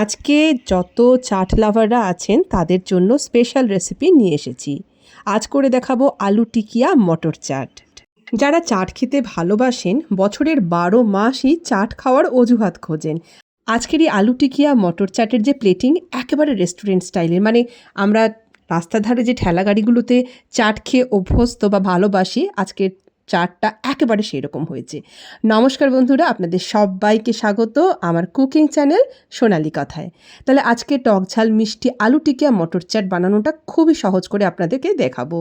আজকে যত চাট লাভাররা আছেন, তাদের জন্য স্পেশাল রেসিপি নিয়ে এসেছি। আজ করে দেখাবো আলু টিকিয়া মটর চাট। যারা চাট খেতে ভালোবাসেন, বছরের বারো মাসই চাট খাওয়ার অজুহাত খোঁজেন। আজকের এই আলু টিকিয়া মটর চাটের যে প্লেটিং একেবারে রেস্টুরেন্ট স্টাইলের মানে আমরা রাস্তার ধারে যে ঠেলা গাড়িগুলোতে চাট খেয়ে অভ্যস্ত বা ভালোবাসি, আজকের চাটটা একেবারে সেরকম হয়েছে। নমস্কার বন্ধুরা, আপনাদের সবাইকে স্বাগত আমার কুকিং চ্যানেল সোনালি কথায়। তাহলে আজকে টক ঝাল, মিষ্টি, আলু টিকিয়া, মটর চাট বানানোটা খুবই সহজ করে আপনাদেরকে দেখাবো।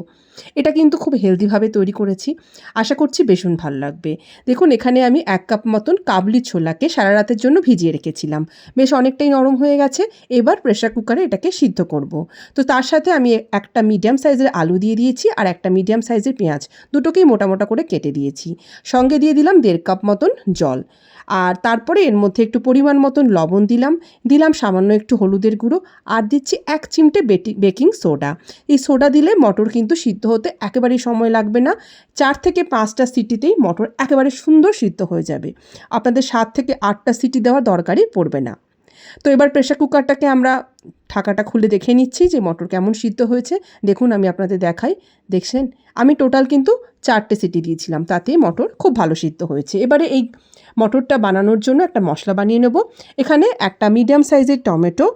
এটা কিন্তু খুব হেলদিভাবে তৈরি করেছি। আশা করছি ভীষণ ভালো লাগবে। দেখুন, এখানে আমি এক কাপ মতন কাবলি ছোলাকে সারা রাতের জন্য ভিজিয়ে রেখেছিলাম। বেশ অনেকটাই নরম হয়ে গেছে। এবার প্রেশার কুকারে এটাকে সিদ্ধ করব। তো তার সাথে আমি একটা মিডিয়াম সাইজের আলু দিয়ে দিয়েছি আর একটা মিডিয়াম সাইজের পেঁয়াজ। দুটোকেই মোটা মোটা কেটে দিয়েছি। সঙ্গে দিয়ে দিলাম দেড় কাপ মতন জল। আর তারপরে এর মধ্যে একটু পরিমাণ মতন লবণ দিলাম। দিলাম সামান্য একটু হলুদের গুঁড়ো আর দিচ্ছি এক চিমটে বেটি, বেকিং সোডা। এই সোডা দিলে মটর কিন্তু সিদ্ধ হতে একেবারেই সময় লাগবে না। চার থেকে পাঁচটা সিটিতেই মটর একেবারে সুন্দর সিদ্ধ হয়ে যাবে। আপনাদের সাত থেকে আটটা সিটি দেওয়ার দরকারই পড়বে না। তো এবার প্রেশার কুকারটাকে আমরা ঢাকাটা খুলে দেখে নিচ্ছি যে মটর কেমন সিদ্ধ হয়েছে। দেখুন, আমি আপনাদের দেখাই। দেখছেন? আমি টোটাল কিন্তু চারটে সিটি দিয়েছিলাম, তাতে মটর খুব ভালো সিদ্ধ হয়েছে। এবারে এই মটরটা বানানোর জন্য একটা মশলা বানিয়ে নেব। এখানে একটা মিডিয়াম সাইজের টমেটো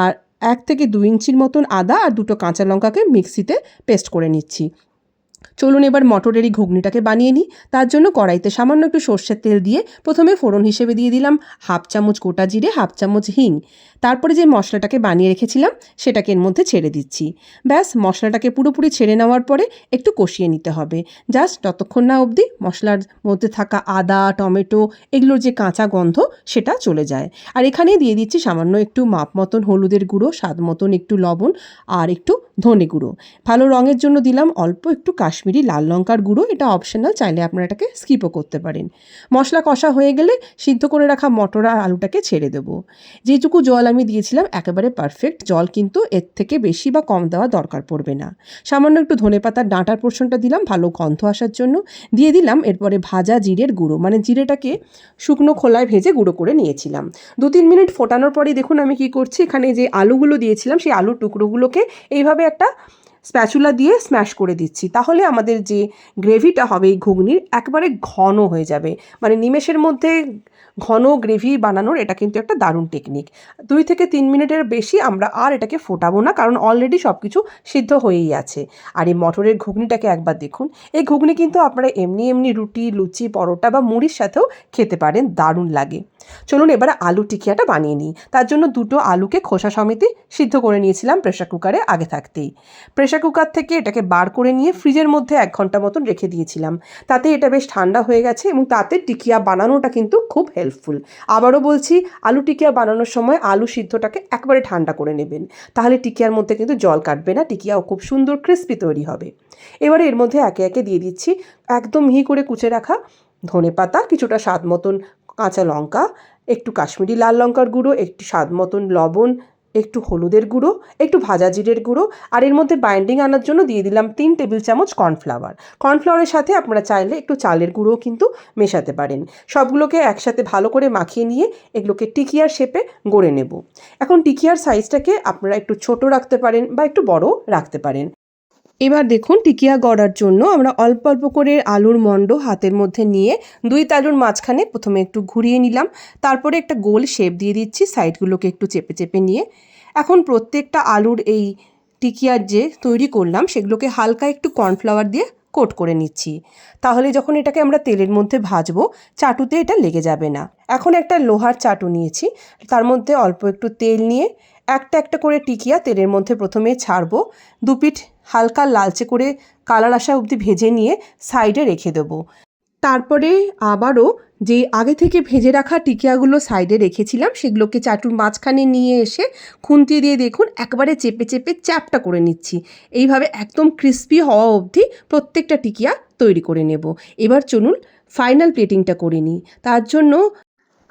আর এক থেকে দু ইঞ্চির মতন আদা আর দুটো কাঁচা লঙ্কাকে মিক্সিতে পেস্ট করে নিচ্ছি। চলুন এবার মটরের এই ঘুগনিটাকে বানিয়ে নিই। তার জন্য কড়াইতে সামান্য একটু সর্ষের তেল দিয়ে প্রথমে ফোড়ন হিসেবে দিয়ে দিলাম হাফ চামচ গোটা জিরে, হাফ চামচ হিং। তারপরে যে মশলাটাকে বানিয়ে রেখেছিলাম, সেটাকে এর মধ্যে ছেড়ে দিচ্ছি। ব্যাস, মশলাটাকে পুরোপুরি ছেড়ে নেওয়ার পরে একটু কষিয়ে নিতে হবে। জাস্ট ততক্ষণ না অবধি মশলার মধ্যে থাকা আদা, টমেটো এগুলোর যে কাঁচা গন্ধ, সেটা চলে যায়। আর এখানে দিয়ে দিচ্ছি সামান্য একটু মাপ মতন হলুদের গুঁড়ো, স্বাদ মতন একটু লবণ আর একটু ধনে গুঁড়ো। ভালো রঙের জন্য দিলাম অল্প একটু কাশ্মীরি লাল লঙ্কার গুঁড়ো, এটা অপশনাল চাইলে আপনারা এটাকে স্কিপও করতে পারেন। মশলা কষা হয়ে গেলে সিদ্ধ করে রাখা মটর আর আলুটাকে ছেড়ে দেবো। যেটুকু জল আমি দিয়েছিলাম, একেবারে পারফেক্ট জল কিন্তু এর থেকে বেশি বা কম দেওয়া দরকার পড়বে না। সামান্য একটু ধনে পাতার ডাঁটার পোর্শনটা দিলাম, ভালো গন্ধ আসার জন্য। দিয়ে দিলাম এরপরে ভাজা জিরের গুঁড়ো মানে জিরেটাকে শুকনো খোলায় ভেজে গুঁড়ো করে নিয়েছিলাম। দু তিন মিনিট ফোটানোর পরেই দেখুন আমি কি করছি, এখানে যে আলুগুলো দিয়েছিলাম, সেই আলুর টুকরোগুলোকে এইভাবে একটা স্প্যাচুলা দিয়ে স্ম্যাশ করে দিচ্ছি। তাহলে আমাদের যে গ্রেভিটা হবে এই ঘুগনির একবারে ঘন হয়ে যাবে। মানে নিমেষের মধ্যে ঘন গ্রেভি বানানোর এটা কিন্তু একটা দারুণ টেকনিক দুই থেকে তিন মিনিটের বেশি আমরা আর এটাকে ফোটাবো না, কারণ অলরেডি সব কিছু সিদ্ধ হয়েই আছে। আর এই মটরের ঘুগনিটাকে একবার দেখুন। এই ঘুগনি কিন্তু আপনারা এমনি এমনি রুটি, লুচি, পরোটা বা মুড়ির সাথেও খেতে পারেন, দারুণ লাগে। চলুন এবার আলু টিকিয়াটা বানিয়ে নিই। তার জন্য দুটো আলুকে খোসা সমেতে সিদ্ধ করে নিয়েছিলাম প্রেশার কুকারে আগে থাকতেই। প্রেশার কুকার থেকে এটাকে বার করে নিয়ে ফ্রিজের মধ্যে এক ঘণ্টা মতন রেখে দিয়েছিলাম। তাতে এটা বেশ ঠান্ডা হয়ে গেছে এবং তাতে টিকিয়া বানানোটা কিন্তু খুব হেল্পফুল আবারও বলছি, আলু টিকিয়া বানানোর সময় আলু সিদ্ধটাকে একবারে ঠান্ডা করে নেবেন। তাহলে টিকিয়ার মধ্যে কিন্তু জল কাটবে না, টিকিয়াও খুব সুন্দর ক্রিস্পি তৈরি হবে। এবারে এর মধ্যে একে একে দিয়ে দিচ্ছি একদম মিহি করে কুচে রাখা ধনে পাতা, কিছুটা স্বাদ মতন কাঁচা লঙ্কা, একটু কাশ্মীরি লাল লঙ্কার গুঁড়ো, একটু স্বাদ মতন লবণ একটু হলুদের গুঁড়ো, একটু ভাজা জিরের গুঁড়ো, আর এর মধ্যে বাইন্ডিং আনার জন্য দিয়ে দিলাম তিন টেবিল চামচ কর্নফ্লাওয়ার কর্নফ্লাওয়ারের সাথে আপনারা চাইলে একটু চালের গুঁড়োও কিন্তু মেশাতে পারেন। সবগুলোকে একসাথে ভালো করে মাখিয়ে নিয়ে এগুলোকে টিকিয়ার শেপে গড়ে নেব। এখন টিকিয়ার সাইজটাকে আপনারা একটু ছোট রাখতে পারেন বা একটু বড় রাখতে পারেন। এবার দেখুন টিকিয়া গড়ার জন্য আমরা অল্প অল্প করে আলুর মণ্ড হাতের মধ্যে নিয়ে দুই তালুর মাঝখানে প্রথমে একটু ঘুরিয়ে নিলাম। তারপরে একটা গোল শেপ দিয়ে দিচ্ছি সাইডগুলোকে একটু চেপে চেপে নিয়ে। এখন প্রত্যেকটা আলুর এই টিকিয়ার যে তৈরি করলাম, সেগুলোকে হালকা একটু কর্নফ্লাওয়ার দিয়ে কোট করে নিচ্ছি। তাহলে যখন এটাকে আমরা তেলের মধ্যে ভাজবো, চাটুতে এটা লেগে যাবে না। এখন একটা লোহার চাটু নিয়েছি, তার মধ্যে অল্প একটু তেল নিয়ে একটা একটা করে টিকিয়া তেলের মধ্যে প্রথমে ছাড়বো দু পিঠ হালকা লালচে করে কালার আসা অবধি ভেজে নিয়ে সাইডে রেখে দেবো। তারপরে আবারও যে আগে থেকে ভেজে রাখা টিকিয়াগুলো সাইডে রেখেছিলাম, সেগুলোকে চাটুর মাঝখানে নিয়ে এসে খুন্তি দিয়ে দেখুন, একবারে চেপে চেপে চ্যাপটা করে নিচ্ছি। এইভাবে একদম ক্রিস্পি হওয়া অবধি প্রত্যেকটা টিকিয়া তৈরি করে নেব। এবার চলুন ফাইনাল প্লেটিংটা করে নিই। তার জন্য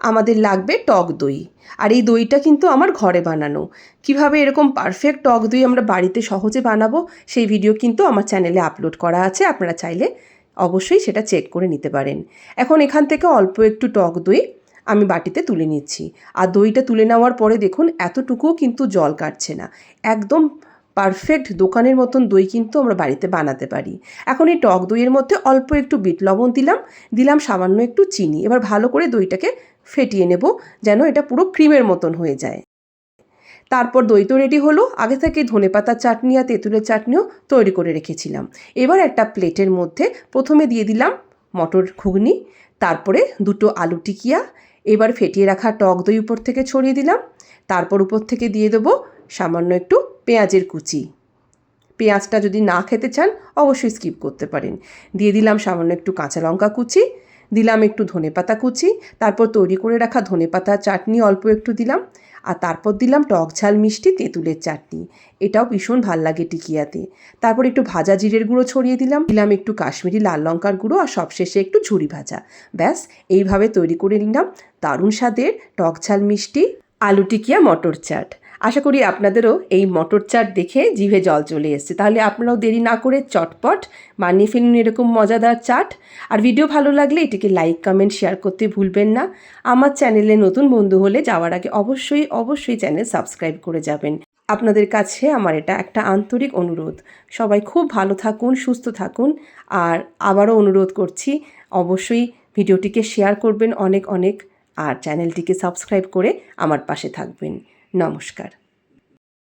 আমাদের লাগবে টক দই। আর এই দইটা কিন্তু আমার ঘরে বানানো। কীভাবে এরকম পারফেক্ট টক দই আমরা বাড়িতে সহজে বানাবো, সেই ভিডিও কিন্তু আমার চ্যানেলে আপলোড করা আছে, আপনারা চাইলে অবশ্যই সেটা চেক করে নিতে পারেন। এখন এখান থেকে অল্প একটু টক দই আমি বাটিতে তুলে নিচ্ছি। আর দইটা তুলে নেওয়ার পরে দেখুন, এতটুকুও কিন্তু জল কাটছে না। একদম পারফেক্ট দোকানের মতন দই কিন্তু আমরা বাড়িতে বানাতে পারি। এখন এই টক দইয়ের মধ্যে অল্প একটু বিট লবণ দিলাম। দিলাম সামান্য একটু চিনি। এবার ভালো করে দইটাকে ফেটিয়ে নেব যেন এটা পুরো ক্রিমের মতন হয়ে যায়। তারপর দই তো রেডি হলো। আগে থেকে ধনেপাতার চাটনি আর তেঁতুলের চাটনিও তৈরি করে রেখেছিলাম। এবার একটা প্লেটের মধ্যে প্রথমে দিয়ে দিলাম মটর ঘুগনি, তারপরে দুটো আলু টিকিয়া, এবার ফেটিয়ে রাখা টক দই উপর থেকে ছড়িয়ে দিলাম। তারপর উপর থেকে দিয়ে দেবো সামান্য একটু পেঁয়াজের কুচি। পেঁয়াজটা যদি না খেতে চান, অবশ্যই স্কিপ করতে পারেন। দিয়ে দিলাম সামান্য একটু কাঁচা লঙ্কা কুচি দিলাম একটু ধনেপাতা কুচি, তারপর তৈরি করে রাখা ধনেপাতা চাটনি অল্প একটু দিলাম, আর তারপর দিলাম টক ঝাল মিষ্টি তেঁতুলের চাটনি। এটাও ভীষণ ভালো লাগে টিকিয়াতে। তারপর একটু ভাজা জিরের গুঁড়ো ছড়িয়ে দিলাম দিলাম একটু কাশ্মীরি লাল লঙ্কার গুঁড়ো আর সবশেষে একটু ঝুরি ভাজা। ব্যাস, এইভাবে তৈরি করে নিলাম দারুণ স্বাদের টক ঝাল মিষ্টি আলু টিকিয়া মটর চাট। আশা করি আপনাদেরও এই মটর চাট দেখে জিভে জল চলে এসছে। তাহলে আপনারাও দেরি না করে চটপট বানিয়ে ফেলুন এরকম মজাদার চাট। আর ভিডিও ভালো লাগলে এটিকে লাইক কমেন্ট শেয়ার করতে ভুলবেন না। আমার চ্যানেলে নতুন বন্ধু হলে যাওয়ার আগে অবশ্যই অবশ্যই চ্যানেল সাবস্ক্রাইব করে যাবেন। আপনাদের কাছে আমার এটা একটা আন্তরিক অনুরোধ। সবাই খুব ভালো থাকুন, সুস্থ থাকুন। আর আবারও অনুরোধ করছি, অবশ্যই ভিডিওটিকে শেয়ার করবেন অনেক অনেক। আর চ্যানেলটিকে সাবস্ক্রাইব করে আমার পাশে থাকবেন। নমস্কার।